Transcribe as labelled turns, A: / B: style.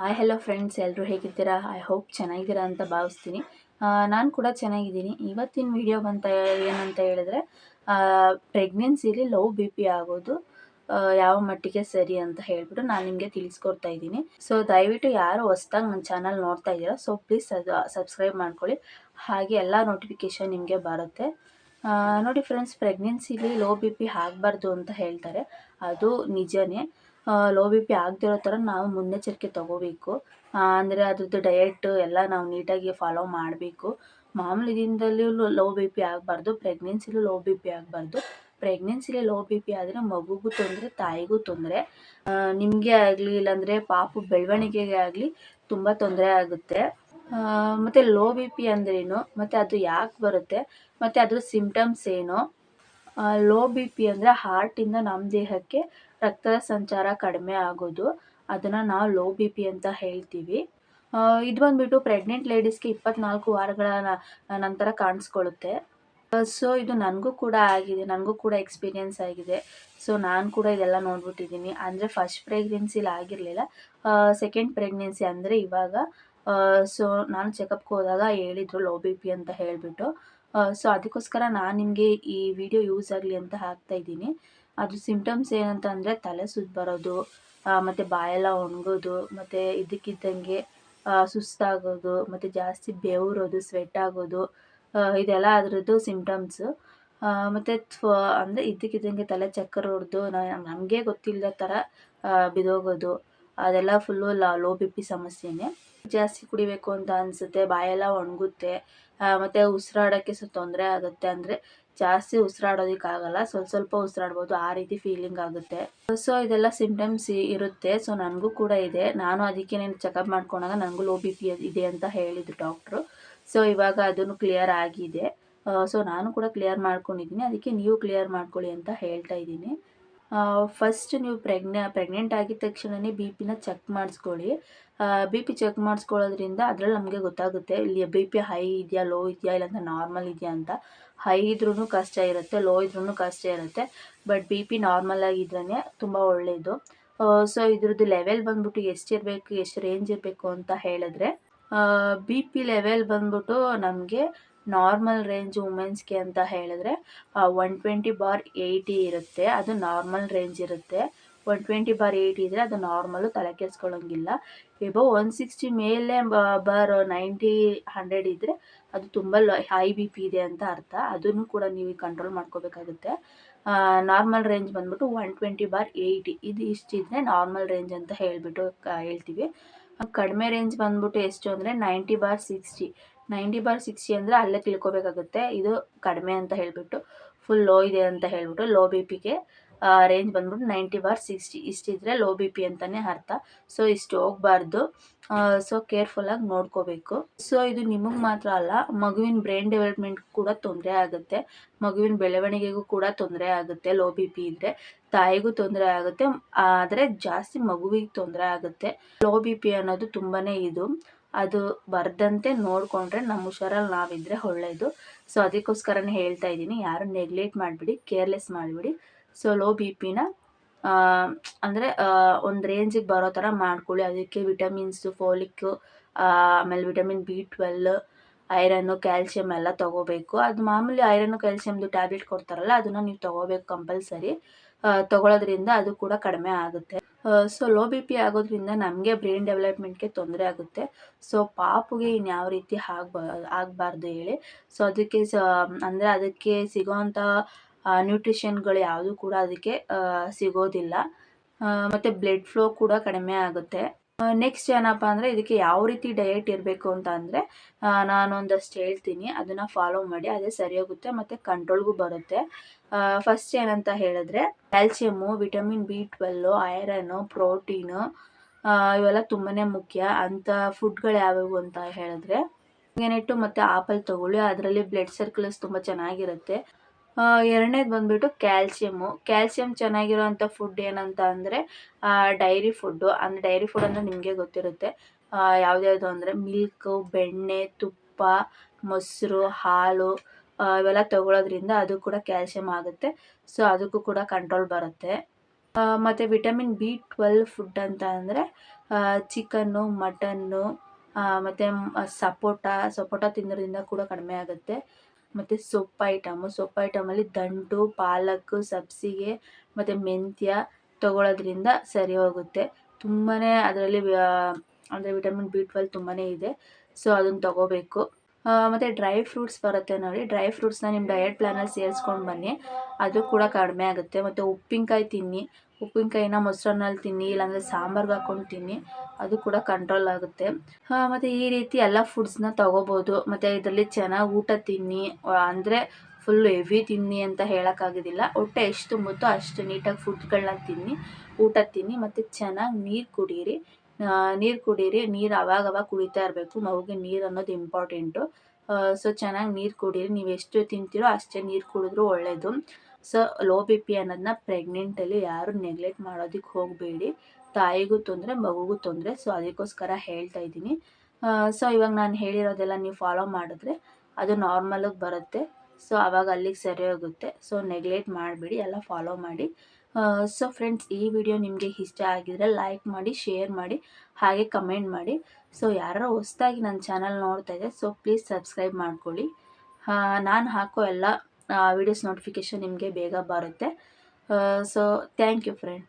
A: Hi hello friends ಎಲ್ಲರೂ ಹೇಗಿದ್ದೀರಾ? I hope ಚೆನ್ನಾಗಿದ್ದೀರಾ ಅಂತ ಭಾವಿಸ್ತೀನಿ. ನಾನು ಕೂಡ ಚೆನ್ನಾಗಿದ್ದೀನಿ. ಇವತ್ತಿನ ವಿಡಿಯೋ ಬಂತ ಏನಂತ ಹೇಳಿದ್ರೆ ಪ್ರೆಗ್ನೆನ್ಸಿಲಿ ಲೋ ಬಿ ಪಿ ಆಗೋದು ಯಾವ ಮಟ್ಟಿಗೆ ಸರಿ ಅಂತ ಹೇಳ್ಬಿಟ್ಟು ನಾನು ನಿಮಗೆ ತಿಳಿಸ್ಕೊಡ್ತಾ ಇದ್ದೀನಿ. ಸೊ ದಯವಿಟ್ಟು ಯಾರು ಹೊಸ್ದಾಗಿ ನನ್ನ ಚಾನಲ್ ನೋಡ್ತಾ ಇದ್ದೀರಾ ಸೊ ಪ್ಲೀಸ್ ಅದು ಸಬ್ಸ್ಕ್ರೈಬ್ ಮಾಡ್ಕೊಳ್ಳಿ. ಹಾಗೆ ಎಲ್ಲ ನೋಟಿಫಿಕೇಷನ್ ನಿಮಗೆ ಬರುತ್ತೆ. ನೋಡಿ ಫ್ರೆಂಡ್ಸ್ ಪ್ರೆಗ್ನೆನ್ಸಿಲಿ ಲೋ ಬಿ ಪಿ ಆಗಬಾರ್ದು ಅಂತ ಹೇಳ್ತಾರೆ. ಅದು ನಿಜನೇ. ಲೋ ಬಿ ಪಿ ಆಗದಿರೋ ಥರ ನಾವು ಮುನ್ನೆಚ್ಚರಿಕೆ ತಗೋಬೇಕು. ಅಂದರೆ ಅದ್ರದ್ದು ಡಯಟ್ ಎಲ್ಲ ನಾವು ನೀಟಾಗಿ ಫಾಲೋ ಮಾಡಬೇಕು. ಮಾಮೂಲಿ ದಿನದಲ್ಲೂ ಲೋ ಬಿ ಪಿ ಆಗಬಾರ್ದು ಪ್ರೆಗ್ನೆನ್ಸಿಲೂ ಲೋ ಬಿ ಪಿ ಆಗಬಾರ್ದು. ಪ್ರೆಗ್ನೆನ್ಸಿಲಿ ಲೋ ಬಿ ಪಿ ಆದರೆ ಮಗುಗೂ ತೊಂದರೆ, ತಾಯಿಗೂ ತೊಂದರೆ. ನಿಮಗೆ ಆಗಲಿ ಇಲ್ಲಾಂದರೆ ಪಾಪು ಬೆಳವಣಿಗೆಗೆ ಆಗಲಿ ತುಂಬ ತೊಂದರೆ ಆಗುತ್ತೆ. ಮತ್ತು ಲೋ ಬಿ ಪಿ ಅಂದ್ರೇನು? ಮತ್ತು ಅದು ಯಾಕೆ ಬರುತ್ತೆ? ಮತ್ತು ಅದ್ರ ಸಿಮ್ಟಮ್ಸ್ ಏನು? ಲೋ ಬಿ ಪಿ ಅಂದರೆ ಹಾರ್ಟಿಂದ ನಮ್ಮ ದೇಹಕ್ಕೆ ರಕ್ತದ ಸಂಚಾರ ಕಡಿಮೆ ಆಗೋದು. ಅದನ್ನು ನಾವು ಲೋ ಬಿ ಪಿ ಅಂತ ಹೇಳ್ತೀವಿ. ಇದು ಬಂದ್ಬಿಟ್ಟು ಪ್ರೆಗ್ನೆಂಟ್ ಲೇಡೀಸ್ಗೆ ಇಪ್ಪತ್ನಾಲ್ಕು ವಾರಗಳ ನಂತರ ಕಾಣಿಸ್ಕೊಳ್ಳುತ್ತೆ ಸೊ ಇದು ನನಗೂ ಕೂಡ ಆಗಿದೆ, ನನಗೂ ಕೂಡ ಎಕ್ಸ್ಪೀರಿಯೆನ್ಸ್ ಆಗಿದೆ. ಸೊ ನಾನು ಕೂಡ ಇದೆಲ್ಲ ನೋಡ್ಬಿಟ್ಟಿದ್ದೀನಿ. ಅಂದರೆ ಫಸ್ಟ್ ಪ್ರೆಗ್ನೆನ್ಸಿಲಿ ಆಗಿರಲಿಲ್ಲ. ಸೆಕೆಂಡ್ ಪ್ರೆಗ್ನೆನ್ಸಿ ಅಂದರೆ ಇವಾಗ ಸೊ ನಾನು ಚೆಕಪ್ಗೆ ಹೋದಾಗ ಹೇಳಿದರು ಲೋ ಬಿ ಪಿ ಅಂತ ಹೇಳಿಬಿಟ್ಟು. ಸೊ ಅದಕ್ಕೋಸ್ಕರ ನಾನು ನಿಮಗೆ ಈ ವಿಡಿಯೋ ಯೂಸ್ ಆಗಲಿ ಅಂತ ಹಾಕ್ತಾ ಇದ್ದೀನಿ. ಅದು ಸಿಂಪ್ಟಮ್ಸ್ ಏನಂತ ಅಂದರೆ ತಲೆ ಸುದ್ದು ಬರೋದು ಮತ್ತು ಬಾಯೆಲ್ಲ ಒಣಗೋದು, ಮತ್ತು ಇದಕ್ಕಿದ್ದಂಗೆ ಸುಸ್ತಾಗೋದು, ಮತ್ತು ಜಾಸ್ತಿ ಬೆವರೋದು ಸ್ವೆಟ್ ಆಗೋದು ಇದೆಲ್ಲ ಅದರದ್ದು ಸಿಂಪ್ಟಮ್ಸು ಮತ್ತು ಅಂದರೆ ಇದ್ದಕ್ಕಿದ್ದಂಗೆ ತಲೆ ಚಕ್ಕರ್ ಹೊಡೆದು ನಮಗೆ ಗೊತ್ತಿಲ್ಲದ ಥರ ಬಿದೋಗೋದು. ಅದೆಲ್ಲ ಫುಲ್ಲು ಲೋ ಬಿ ಪಿ ಸಮಸ್ಯೆನೇ. ಜಾಸ್ತಿ ಕುಡಿಬೇಕು ಅಂತ ಅನಿಸುತ್ತೆ, ಬಾಯೆಲ್ಲ ಒಣಗುತ್ತೆ ಮತ್ತು ಉಸಿರಾಡೋಕ್ಕೆ ಸ್ವಲ್ಪ ತೊಂದರೆ ಆಗುತ್ತೆ ಅಂದರೆ ಜಾಸ್ತಿ ಉಸಿರಾಡೋದಕ್ಕಾಗಲ್ಲ, ಸ್ವಲ್ಪ ಸ್ವಲ್ಪ ಉಸಿರಾಡ್ಬೋದು, ಆ ರೀತಿ ಫೀಲಿಂಗ್ ಆಗುತ್ತೆ. ಸೊ ಇದೆಲ್ಲ ಸಿಂಪ್ಟಮ್ಸ್ ಇರುತ್ತೆ ಸೊ ನನಗೂ ಕೂಡ ಇದೆ. ನಾನು ಅದಕ್ಕೆ ನೀನು ಚೆಕಪ್ ಮಾಡ್ಕೊಂಡಾಗ ನನಗೂ ಲೋ ಬಿ ಪಿ ಇದೆ ಅಂತ ಹೇಳಿದ್ರು ಡಾಕ್ಟ್ರು ಸೊ ಇವಾಗ ಅದನ್ನು ಕ್ಲಿಯರ್ ಆಗಿದೆ. ಸೊ ನಾನು ಕೂಡ ಕ್ಲಿಯರ್ ಮಾಡ್ಕೊಂಡಿದ್ದೀನಿ. ಅದಕ್ಕೆ ನೀವು ಕ್ಲಿಯರ್ ಮಾಡ್ಕೊಳ್ಳಿ ಅಂತ ಹೇಳ್ತಾ ಇದ್ದೀನಿ. ಫಸ್ಟ್ ನೀವು ಪ್ರೆಗ್ನೆ ಪ್ರೆಗ್ನೆಂಟ್ ಆಗಿದ ತಕ್ಷಣವೇ ಬಿ ಪಿನ ಚೆಕ್ ಮಾಡಿಸ್ಕೊಳ್ಳಿ. ಬಿ ಪಿ ಚೆಕ್ ಮಾಡಿಸ್ಕೊಳ್ಳೋದ್ರಿಂದ ಅದರಲ್ಲಿ ನಮಗೆ ಗೊತ್ತಾಗುತ್ತೆ ಇಲ್ಲಿ ಬಿ ಪಿ ಹೈ ಇದೆಯಾ ಲೋ ಇದೆಯಾ, ಇಲ್ಲಾಂದ್ರೆ ನಾರ್ಮಲ್ ಇದೆಯಾ ಅಂತ. ಹೈ ಇದ್ರೂ ಕಷ್ಟ ಇರುತ್ತೆ ಲೋ ಇದ್ರೂ ಕಷ್ಟ ಇರುತ್ತೆ ಬಟ್ ಬಿ ಪಿ ನಾರ್ಮಲ್ ಆಗಿದ್ರೇ ತುಂಬ ಒಳ್ಳೆಯದು ಸೊ ಇದ್ರದ್ದು ಲೆವೆಲ್ ಬಂದ್ಬಿಟ್ಟು ಎಷ್ಟಿರಬೇಕು ಎಷ್ಟು ರೇಂಜ್ ಇರಬೇಕು ಅಂತ ಹೇಳಿದ್ರೆ ಬಿ ಪಿ ಲೆವೆಲ್ ಬಂದ್ಬಿಟ್ಟು ನಮಗೆ ನಾರ್ಮಲ್ ರೇಂಜ್ ವುಮೆನ್ಸ್ಗೆ ಅಂತ ಹೇಳಿದ್ರೆ ಒನ್ ಟ್ವೆಂಟಿ ಬಾರ್ ಏಯ್ಟಿ ಇರುತ್ತೆ, ಅದು ನಾರ್ಮಲ್ ರೇಂಜ್ ಇರುತ್ತೆ. ಒನ್ ಟ್ವೆಂಟಿ ಬಾರ್ ಏಯ್ಟಿ ಇದ್ದರೆ ಅದು ನಾರ್ಮಲು ತಲೆ ಕೆಡಿಸ್ಕೊಳ್ಳೋಂಗಿಲ್ಲ ಎಬೋ ಒನ್ ಸಿಕ್ಸ್ಟಿ ಮೇಲೆ ಬಾರ್ ನೈಂಟಿ ಹಂಡ್ರೆಡ್ ಇದ್ದರೆ ಅದು ತುಂಬ ಹೈ ಬಿ ಪಿ ಇದೆ ಅಂತ ಅರ್ಥ. ಅದನ್ನು ಕೂಡ ನೀವು ಕಂಟ್ರೋಲ್ ಮಾಡ್ಕೋಬೇಕಾಗುತ್ತೆ. ನಾರ್ಮಲ್ ರೇಂಜ್ ಬಂದ್ಬಿಟ್ಟು ಒನ್ ಟ್ವೆಂಟಿ ಬಾರ್ ಏಯ್ಟಿ ಇದು ಇಷ್ಟಿದ್ರೆ ನಾರ್ಮಲ್ ರೇಂಜ್ ಅಂತ ಹೇಳಿಬಿಟ್ಟು ಹೇಳ್ತೀವಿ. ಕಡಿಮೆ ರೇಂಜ್ ಬಂದ್ಬಿಟ್ಟು ಎಷ್ಟು ಅಂದರೆ ninety bar sixty ninety bar sixty ಅಂದರೆ ಅಲ್ಲೇ ತಿಳ್ಕೊಬೇಕಾಗುತ್ತೆ. ಇದು ಕಡಿಮೆ ಅಂತ ಹೇಳಿಬಿಟ್ಟು ಫುಲ್ ಲೋ ಇದೆ ಅಂತ ಹೇಳ್ಬಿಟ್ಟು ಲೋ ಬಿ ಪಿಗೆ ರೇಂಜ್ ಬಂದ್ಬಿಟ್ಟು ನೈಂಟಿ ಬಾರ್ ಸಿಕ್ಸ್ಟಿ, ಇಷ್ಟಿದ್ರೆ ಲೋ ಬಿ ಪಿ ಅಂತಲೇ ಅರ್ಥ. ಸೊ ಇಷ್ಟು ಹೋಗಬಾರ್ದು. ಸೊ ಕೇರ್ಫುಲ್ಲಾಗಿ ನೋಡ್ಕೋಬೇಕು. ಸೊ ಇದು ನಿಮಗೆ ಮಾತ್ರ ಅಲ್ಲ, ಮಗುವಿನ ಬ್ರೈನ್ ಡೆವಲಪ್ಮೆಂಟ್ ಕೂಡ ತೊಂದರೆ ಆಗುತ್ತೆ. ಮಗುವಿನ ಬೆಳವಣಿಗೆಗೂ ಕೂಡ ತೊಂದರೆ ಆಗುತ್ತೆ ಲೋ ಬಿ ಪಿ ಇದ್ದರೆ ತಾಯಿಗೂ ತೊಂದರೆ ಆಗುತ್ತೆ, ಆದರೆ ಜಾಸ್ತಿ ಮಗುವಿಗೆ ತೊಂದರೆ ಆಗುತ್ತೆ. ಲೋ ಬಿ ಪಿ ಅನ್ನೋದು ತುಂಬಾ ಇದು. ಅದು ಬರ್ದಂತೆ ನೋಡಿಕೊಂಡ್ರೆ ನಮ್ಮ ಹುಷಾರಲ್ಲಿ ನಾವಿದ್ದರೆ ಒಳ್ಳೆಯದು ಸೊ ಅದಕ್ಕೋಸ್ಕರನೇ ಹೇಳ್ತಾ ಇದ್ದೀನಿ, ಯಾರು ನೆಗ್ಲೆಕ್ಟ್ ಮಾಡಿಬಿಡಿ ಕೇರ್ಲೆಸ್ ಮಾಡಿಬಿಡಿ. ಸೊ ಲೋ ಬಿ ಪಿನ ಅಂದರೆ ಒಂದು ರೇಂಜಿಗೆ ಬರೋ ಥರ ಮಾಡ್ಕೊಳ್ಳಿ. ಅದಕ್ಕೆ ವಿಟಮಿನ್ಸು ಫೋಲಿಕ್ಕು ಆಮೇಲೆ vitamin B twelve iron calcium ಎಲ್ಲ ತೊಗೋಬೇಕು. ಅದು ಮಾಮೂಲಿ ಐರನ್ನು ಕ್ಯಾಲ್ಶಿಯಮ್ದು ಟ್ಯಾಬ್ಲೆಟ್ ಕೊಡ್ತಾರಲ್ಲ, ಅದನ್ನು ನೀವು ತೊಗೋಬೇಕು ಕಂಪಲ್ಸರಿ ತೊಗೊಳೋದ್ರಿಂದ ಅದು ಕೂಡ ಕಡಿಮೆ ಆಗುತ್ತೆ. ಸೊ ಲೋ ಬಿ ಪಿ ಆಗೋದ್ರಿಂದ ನಮಗೆ ಬ್ರೈನ್ ಡೆವಲಪ್ಮೆಂಟ್ಗೆ ತೊಂದರೆ ಆಗುತ್ತೆ. ಸೊ ಪಾಪುಗೆ ಇನ್ಯಾವ ರೀತಿ ಆಗ್ಬಾ, ಆಗಬಾರ್ದು ಹೇಳಿ. ಸೊ ಅದಕ್ಕೆ ಸ, ಅಂದರೆ ಅದಕ್ಕೆ ಸಿಗೋವಂಥ ನ್ಯೂಟ್ರಿಷನ್ಗಳು ಯಾವುದು ಕೂಡ ಅದಕ್ಕೆ ಸಿಗೋದಿಲ್ಲ. ಮತ್ತು ಬ್ಲಡ್ ಫ್ಲೋ ಕೂಡ ಕಡಿಮೆ ಆಗುತ್ತೆ. ನೆಕ್ಸ್ಟ್ ಏನಪ್ಪ ಅಂದರೆ ಇದಕ್ಕೆ ಯಾವ ರೀತಿ ಡಯಟ್ ಇರಬೇಕು ಅಂತ ಅಂದರೆ ನಾನೊಂದಷ್ಟು ಹೇಳ್ತೀನಿ. ಅದನ್ನು ಫಾಲೋ ಮಾಡಿ, ಅದೇ ಸರಿ ಹೋಗುತ್ತೆ, ಮತ್ತು ಕಂಟ್ರೋಲ್ಗೂ ಬರುತ್ತೆ. ಫಸ್ಟ್ ಏನಂತ ಹೇಳಿದ್ರೆ calcium vitamin B twelve iron protein ಇವೆಲ್ಲ ತುಂಬಾ ಮುಖ್ಯ. ಅಂಥ ಫುಡ್ಗಳು ಯಾವ್ಯಾವು ಅಂತ ಹೇಳಿದ್ರೆ ನೆಟ್ಟು ಮತ್ತು ಆಪಲ್ ತಗೊಳ್ಳಿ. ಅದರಲ್ಲಿ ಬ್ಲಡ್ ಸರ್ಕ್ಯುಲಸ್ ತುಂಬ ಚೆನ್ನಾಗಿರುತ್ತೆ. ಎರಡನೇದು ಬಂದ್ಬಿಟ್ಟು ಕ್ಯಾಲ್ಸಿಯಮ್ಮು ಕ್ಯಾಲ್ಸಿಯಮ್ ಚೆನ್ನಾಗಿರೋವಂಥ ಫುಡ್ ಏನಂತ ಅಂದರೆ ಡೈರಿ ಫುಡ್ಡು ಅಂದರೆ ಡೈರಿ ಫುಡ್ ಅಂದರೆ ನಿಮಗೆ ಗೊತ್ತಿರುತ್ತೆ. ಯಾವ್ದ್ಯಾವುದು ಅಂದರೆ ಮಿಲ್ಕು ಬೆಣ್ಣೆ, ತುಪ್ಪ, ಮೊಸರು, ಹಾಲು ಇವೆಲ್ಲ ತಗೊಳ್ಳೋದ್ರಿಂದ ಅದು ಕೂಡ ಕ್ಯಾಲ್ಸಿಯಂ ಆಗುತ್ತೆ. ಸೊ ಅದಕ್ಕೂ ಕೂಡ ಕಂಟ್ರೋಲ್ ಬರುತ್ತೆ. ಮತ್ತು ವಿಟಮಿನ್ ಬಿ ಟ್ವೆಲ್ ಫುಡ್ ಅಂತ ಅಂದರೆ ಚಿಕನ್ನು, ಮಟನ್ನು ಮತ್ತು ಸಪೋಟ ಸಪೋಟ ತಿನ್ನೋದ್ರಿಂದ ಕೂಡ ಕಡಿಮೆ ಆಗುತ್ತೆ. ಮತ್ತು ಸೊಪ್ಪು ಐಟಮು, ಸೊಪ್ಪು ಐಟಮಲ್ಲಿ ದಂಟು ಪಾಲಕ್, ಸಬ್ಸಿಗೆ, ಮತ್ತು ಮೆಂತ್ಯ ತಗೊಳ್ಳೋದ್ರಿಂದ ಸರಿ ಹೋಗುತ್ತೆ. ತುಂಬಾ ಅದರಲ್ಲಿ ಅಂದರೆ ವಿಟಮಿನ್ ಬಿ ಟ್ವೆಲ್ ತುಂಬಾ ಇದೆ. ಸೊ ಅದನ್ನು ತಗೋಬೇಕು. ಮತ್ತು ಡ್ರೈ ಫ್ರೂಟ್ಸ್ ಬರುತ್ತೆ ನೋಡಿ. ಡ್ರೈ ಫ್ರೂಟ್ಸ್ನ ನಿಮ್ಮ ಡಯಟ್ ಪ್ಲಾನಲ್ಲಿ ಸೇರಿಸ್ಕೊಂಡು ಬನ್ನಿ. ಅದು ಕೂಡ ಕಡಿಮೆ ಆಗುತ್ತೆ. ಮತ್ತು ಉಪ್ಪಿನಕಾಯಿ ತಿನ್ನಿ. ಉಪ್ಪಿನಕಾಯಿನ ಮೊಸರನ್ನಲ್ಲಿ ತಿನ್ನಿ, ಇಲ್ಲಾಂದರೆ ಸಾಂಬಾರ್ಗೆ ಹಾಕ್ಕೊಂಡು ತಿನ್ನಿ. ಅದು ಕೂಡ ಕಂಟ್ರೋಲ್ ಆಗುತ್ತೆ. ಮತ್ತು ಈ ರೀತಿ ಎಲ್ಲ ಫುಡ್ಸ್ನ ತೊಗೋಬೋದು. ಮತ್ತು ಇದರಲ್ಲಿ ಚೆನ್ನಾಗಿ ಊಟ ತಿನ್ನಿ. ಅಂದರೆ ಫುಲ್ ಹೆವಿ ತಿನ್ನಿ ಅಂತ ಹೇಳೋಕ್ಕಾಗೋದಿಲ್ಲ ಹೊಟ್ಟೆ ಎಷ್ಟು ತುಂಬುತ್ತೋ ಅಷ್ಟು ನೀಟಾಗಿ ಫುಡ್ಗಳನ್ನ ತಿನ್ನಿ. ಊಟ ತಿನ್ನಿ. ಮತ್ತು ಚೆನ್ನಾಗಿ ನೀರು ಕುಡೀರಿ. ನೀರು ಕುಡೀರಿ, ನೀರು ಅವಾಗ ಅವಾಗ ಕುಡಿತಾ ಇರಬೇಕು. ಮಗುಗೆ ನೀರು ಅನ್ನೋದು ಇಂಪಾರ್ಟೆಂಟು ಸೊ ಚೆನ್ನಾಗಿ ನೀರು ಕುಡೀರಿ. ನೀವು ಎಷ್ಟು ತಿಂತೀರೋ ಅಷ್ಟೇ ನೀರು ಕುಡಿದ್ರೂ ಒಳ್ಳೆಯದು ಸೊ ಲೋ ಬಿ ಪಿ ಅನ್ನೋದನ್ನ ಪ್ರೆಗ್ನೆಂಟಲ್ಲಿ ಯಾರು ನೆಗ್ಲೆಕ್ಟ್ ಮಾಡೋದಕ್ಕೆ ಹೋಗಬೇಡಿ. ತಾಯಿಗೂ ತೊಂದರೆ, ಮಗುಗೂ ತೊಂದರೆ. ಸೊ ಅದಕ್ಕೋಸ್ಕರ ಹೇಳ್ತಾ ಇದ್ದೀನಿ. ಸೊ ಇವಾಗ ನಾನು ಹೇಳಿರೋದೆಲ್ಲ ನೀವು ಫಾಲೋ ಮಾಡಿದ್ರೆ ಅದು ನಾರ್ಮಲಾಗಿ ಬರುತ್ತೆ. ಸೊ ಆವಾಗ ಅಲ್ಲಿಗೆ ಸರಿ ಹೋಗುತ್ತೆ. ಸೊ ನೆಗ್ಲೆಕ್ಟ್ ಮಾಡಬೇಡಿ. ಎಲ್ಲ ಫಾಲೋ ಮಾಡಿ. ಸೊ ಫ್ರೆಂಡ್ಸ್ ಈ ವಿಡಿಯೋ ನಿಮಗೆ ಇಷ್ಟ ಆಗಿದರೆ ಲೈಕ್ ಮಾಡಿ ಶೇರ್ ಮಾಡಿ, ಹಾಗೆ ಕಮೆಂಟ್ ಮಾಡಿ. ಸೊ ಯಾರು ಹೊಸ್ದಾಗಿ ನನ್ನ ಚಾನಲ್ ನೋಡ್ತಾ ಇದೆ ಸೊ ಪ್ಲೀಸ್ ಸಬ್ಸ್ಕ್ರೈಬ್ ಮಾಡ್ಕೊಳ್ಳಿ. ನಾನು ಹಾಕೋ ಎಲ್ಲ ವಿಡಿಯೋಸ್ ನೋಟಿಫಿಕೇಷನ್ ನಿಮಗೆ ಬೇಗ ಬರುತ್ತೆ. So thank you friend